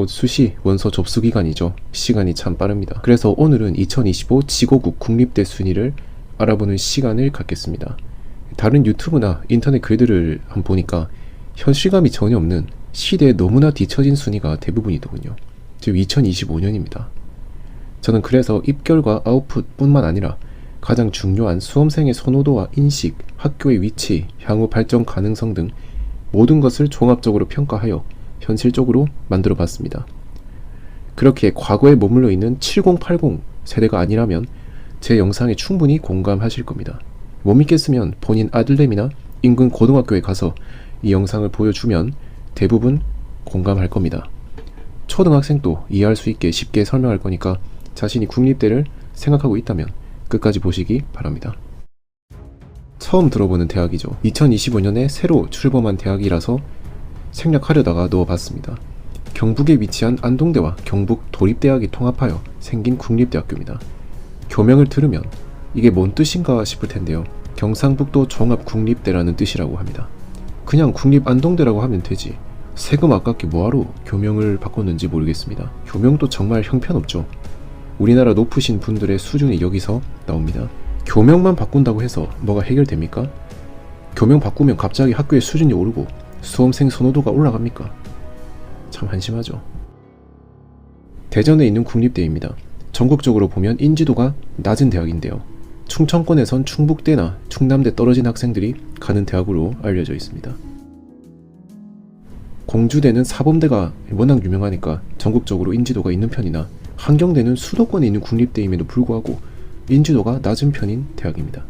곧 수시 원서 접수 기간이죠. 시간이 참 빠릅니다. 그래서 오늘은 2025 지고국 국립대 순위를 알아보는 시간을 갖겠습니다. 다른 유튜브나 인터넷 글들을 한번 보니까 현실감이 전혀 없는 시대에 너무나 뒤처진 순위가 대부분이더군요. 지금 2025년입니다. 저는 그래서 입결과 아웃풋뿐만 아니라 가장 중요한 수험생의 선호도와 인식, 학교의 위치, 향후 발전 가능성 등 모든 것을 종합적으로 평가하여 현실적으로 만들어 봤습니다. 그렇게 과거에 머물러 있는 7080 세대가 아니라면 제 영상에 충분히 공감하실 겁니다. 못 믿겠으면 본인 아들내미나 인근 고등학교에 가서 이 영상을 보여주면 대부분 공감할 겁니다. 초등학생도 이해할 수 있게 쉽게 설명할 거니까 자신이 국립대를 생각하고 있다면 끝까지 보시기 바랍니다. 처음 들어보는 대학이죠. 2025년에 새로 출범한 대학이라서 생략하려다가 넣어봤습니다. 경북에 위치한 안동대와 경북 도립대학이 통합하여 생긴 국립대학교입니다. 교명을 들으면 이게 뭔 뜻인가 싶을 텐데요. 경상북도 종합국립대라는 뜻이라고 합니다. 그냥 국립 안동대라고 하면 되지. 세금 아깝게 뭐하러 교명을 바꿨는지 모르겠습니다. 교명도 정말 형편없죠. 우리나라 높으신 분들의 수준이 여기서 나옵니다. 교명만 바꾼다고 해서 뭐가 해결됩니까? 교명 바꾸면 갑자기 학교의 수준이 오르고 수험생 선호도가 올라갑니까? 참 한심하죠. 대전에 있는 국립대입니다. 전국적으로 보면 인지도가 낮은 대학인데요. 충청권에선 충북대나 충남대 떨어진 학생들이 가는 대학으로 알려져 있습니다. 공주대는 사범대가 워낙 유명하니까 전국적으로 인지도가 있는 편이나 한경대는 수도권에 있는 국립대임에도 불구하고 인지도가 낮은 편인 대학입니다.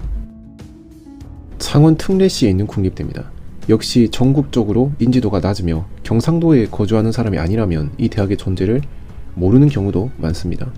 창원 특례시에 있는 국립대입니다. 역시 전국적으로 인지도가 낮으며 경상도에 거주하는 사람이 아니라면 이 대학의 존재를 모르는 경우도 많습니다.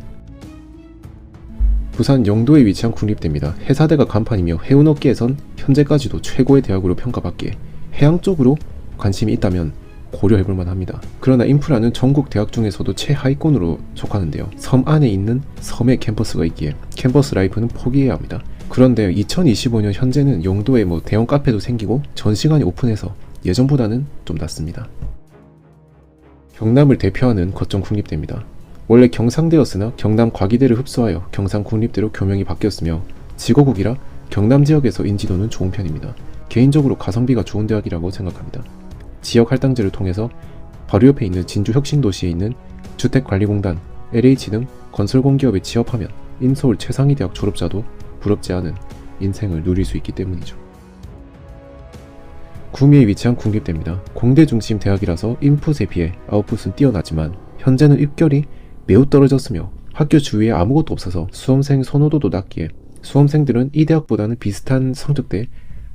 부산 영도에 위치한 국립대입니다. 해사대가 간판이며 해운업계에선 현재까지도 최고의 대학으로 평가받기에 해양 쪽으로 관심이 있다면 고려해볼 만합니다. 그러나 인프라는 전국 대학 중에서도 최하위권으로 속하는데요. 섬 안에 있는 섬의 캠퍼스가 있기에 캠퍼스 라이프는 포기해야 합니다. 그런데 2025년 현재는 영도에 뭐 대형 카페도 생기고 전시관이 오픈해서 예전보다는 좀 낫습니다. 경남을 대표하는 거점 국립대입니다. 원래 경상대였으나 경남 과기대를 흡수하여 경상 국립대로 교명이 바뀌었으며 지거국이라 경남 지역에서 인지도는 좋은 편입니다. 개인적으로 가성비가 좋은 대학이라고 생각합니다. 지역 할당제를 통해서 바로 옆에 있는 진주 혁신도시에 있는 주택관리공단, LH 등 건설공기업에 취업하면 인서울 최상위 대학 졸업자도 부럽지 않은 인생을 누릴 수 있기 때문이죠. 구미에 위치한 국립대입니다. 공대 중심 대학이라서 인풋에 비해 아웃풋은 뛰어나지만 현재는 입결이 매우 떨어졌으며 학교 주위에 아무것도 없어서 수험생 선호도도 낮기에 수험생들은 이 대학보다는 비슷한 성적대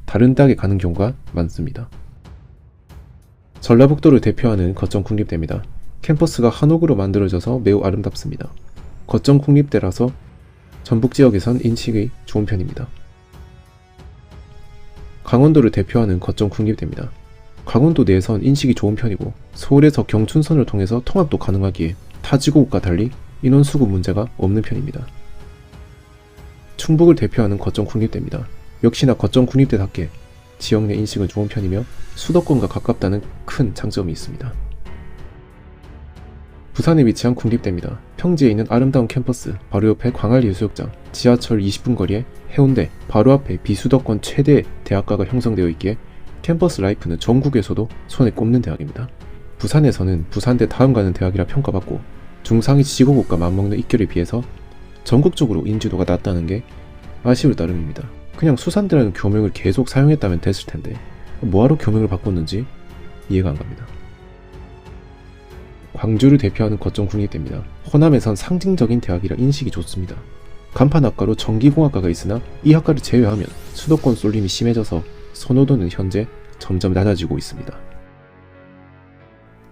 다른 대학에 가는 경우가 많습니다. 전라북도를 대표하는 거점 국립대입니다. 캠퍼스가 한옥으로 만들어져서 매우 아름답습니다. 거점 국립대라서 전북 지역에선 인식이 좋은 편입니다. 강원도를 대표하는 거점 국립대입니다. 강원도 내에선 인식이 좋은 편이고 서울에서 경춘선을 통해서 통합도 가능하기에 타 지구국과 달리 인원 수급 문제가 없는 편입니다. 충북을 대표하는 거점 국립대입니다. 역시나 거점 국립대답게 지역 내 인식은 좋은 편이며 수도권과 가깝다는 큰 장점이 있습니다. 부산에 위치한 국립대입니다. 평지에 있는 아름다운 캠퍼스, 바로 옆에 광안리해수욕장, 지하철 20분 거리에 해운대, 바로 앞에 비수도권 최대 대학가가 형성되어 있기에 캠퍼스 라이프는 전국에서도 손에 꼽는 대학입니다. 부산에서는 부산대 다음 가는 대학이라 평가받고 중상위 지고국과 맞먹는 입결에 비해서 전국적으로 인지도가 낮다는 게 아쉬울 따름입니다. 그냥 수산대라는 교명을 계속 사용했다면 됐을 텐데 뭐하러 교명을 바꿨는지 이해가 안 갑니다. 광주를 대표하는 거점 국립대입니다. 호남에선 상징적인 대학이라 인식이 좋습니다. 간판학과로 전기공학과가 있으나 이 학과를 제외하면 수도권 쏠림이 심해져서 선호도는 현재 점점 낮아지고 있습니다.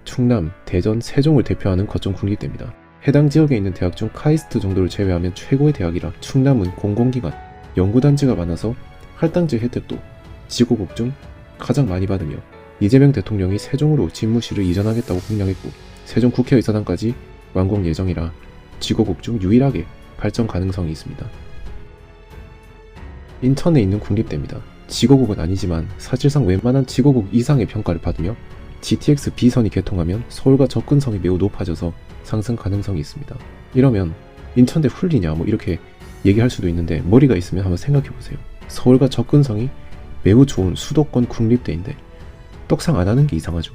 충남, 대전, 세종을 대표하는 거점 국립대입니다. 해당 지역에 있는 대학 중 카이스트 정도를 제외하면 최고의 대학이라 충남은 공공기관, 연구단지가 많아서 할당제 혜택도 지고국 중 가장 많이 받으며 이재명 대통령이 세종으로 집무실을 이전하겠다고 공약했고 세종 국회의사당까지 완공 예정이라 지고국 중 유일하게 발전 가능성이 있습니다. 인천에 있는 국립대입니다. 지고국은 아니지만 사실상 웬만한 지고국 이상의 평가를 받으며 GTX B선이 개통하면 서울과 접근성이 매우 높아져서 상승 가능성이 있습니다. 이러면 인천대 훌리냐 뭐 이렇게 얘기할 수도 있는데 머리가 있으면 한번 생각해 보세요. 서울과 접근성이 매우 좋은 수도권 국립대인데 떡상 안 하는 게 이상하죠.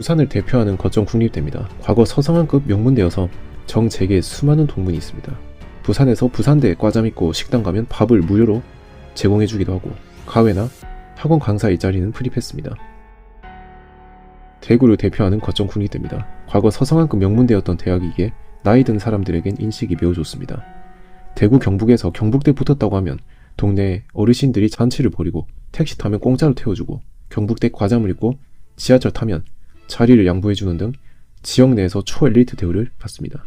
부산을 대표하는 거점 국립대입니다. 과거 서성한급 명문대여서 정재계에 수많은 동문이 있습니다. 부산에서 부산대 과자 믿고 식당 가면 밥을 무료로 제공해주기도 하고 가회나 학원 강사 일자리는 프리패스입니다. 대구를 대표하는 거점 국립대입니다. 과거 서성한급 명문대였던 대학이기에 나이 든 사람들에겐 인식이 매우 좋습니다. 대구 경북에서 경북대 붙었다고 하면 동네 어르신들이 잔치를 벌이고 택시 타면 공짜로 태워주고 경북대 과자물 입고 지하철 타면 자리를 양보해주는 등 지역 내에서 초엘리트 대우를 받습니다.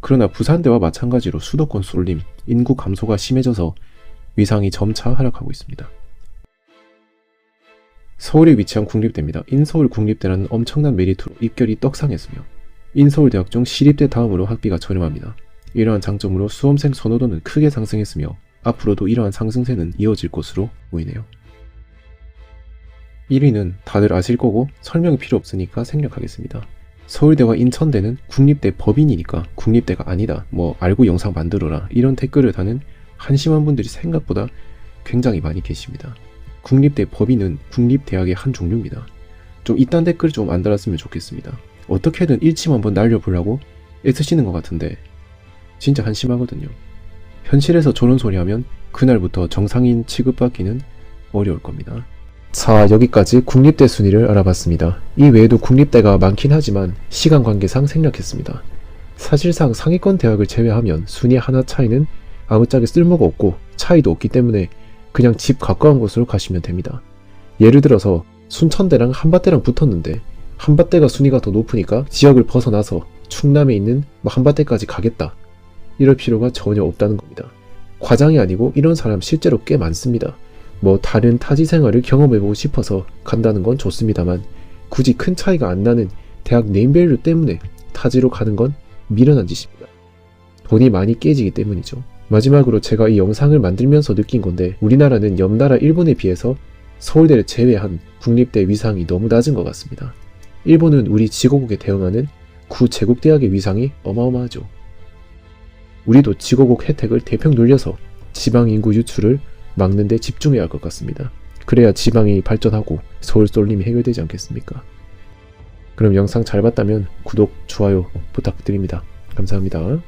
그러나 부산대와 마찬가지로 수도권 쏠림, 인구 감소가 심해져서 위상이 점차 하락하고 있습니다. 서울에 위치한 국립대입니다. 인서울 국립대라는 엄청난 메리트로 입결이 떡상했으며 인서울대학 중 시립대 다음으로 학비가 저렴합니다. 이러한 장점으로 수험생 선호도는 크게 상승했으며 앞으로도 이러한 상승세는 이어질 것으로 보이네요. 1위는 다들 아실 거고 설명이 필요 없으니까 생략하겠습니다. 서울대와 인천대는 국립대 법인이니까 국립대가 아니다. 뭐 알고 영상 만들어라. 이런 댓글을 다는 한심한 분들이 생각보다 굉장히 많이 계십니다. 국립대 법인은 국립대학의 한 종류입니다. 좀 이딴 댓글 좀 안 달았으면 좋겠습니다. 어떻게든 일침 한번 날려보려고 애쓰시는 것 같은데 진짜 한심하거든요. 현실에서 저런 소리 하면 그날부터 정상인 취급받기는 어려울 겁니다. 자, 여기까지 국립대 순위를 알아봤습니다. 이 외에도 국립대가 많긴 하지만 시간 관계상 생략했습니다. 사실상 상위권 대학을 제외하면 순위 하나 차이는 아무짝에 쓸모가 없고 차이도 없기 때문에 그냥 집 가까운 곳으로 가시면 됩니다. 예를 들어서 순천대랑 한밭대랑 붙었는데 한밭대가 순위가 더 높으니까 지역을 벗어나서 충남에 있는 뭐 한밭대까지 가겠다. 이럴 필요가 전혀 없다는 겁니다. 과장이 아니고 이런 사람 실제로 꽤 많습니다. 뭐 다른 타지 생활을 경험해보고 싶어서 간다는 건 좋습니다만 굳이 큰 차이가 안 나는 대학 네임밸류 때문에 타지로 가는 건 미련한 짓입니다. 돈이 많이 깨지기 때문이죠. 마지막으로 제가 이 영상을 만들면서 느낀 건데 우리나라는 옆나라 일본에 비해서 서울대를 제외한 국립대 위상이 너무 낮은 것 같습니다. 일본은 우리 지고국에 대응하는 구제국대학의 위상이 어마어마하죠. 우리도 지고국 혜택을 대평 눌려서 지방 인구 유출을 막는 데 집중해야 할 것 같습니다. 그래야 지방이 발전하고 서울 쏠림이 해결되지 않겠습니까? 그럼 영상 잘 봤다면 구독, 좋아요 부탁드립니다. 감사합니다.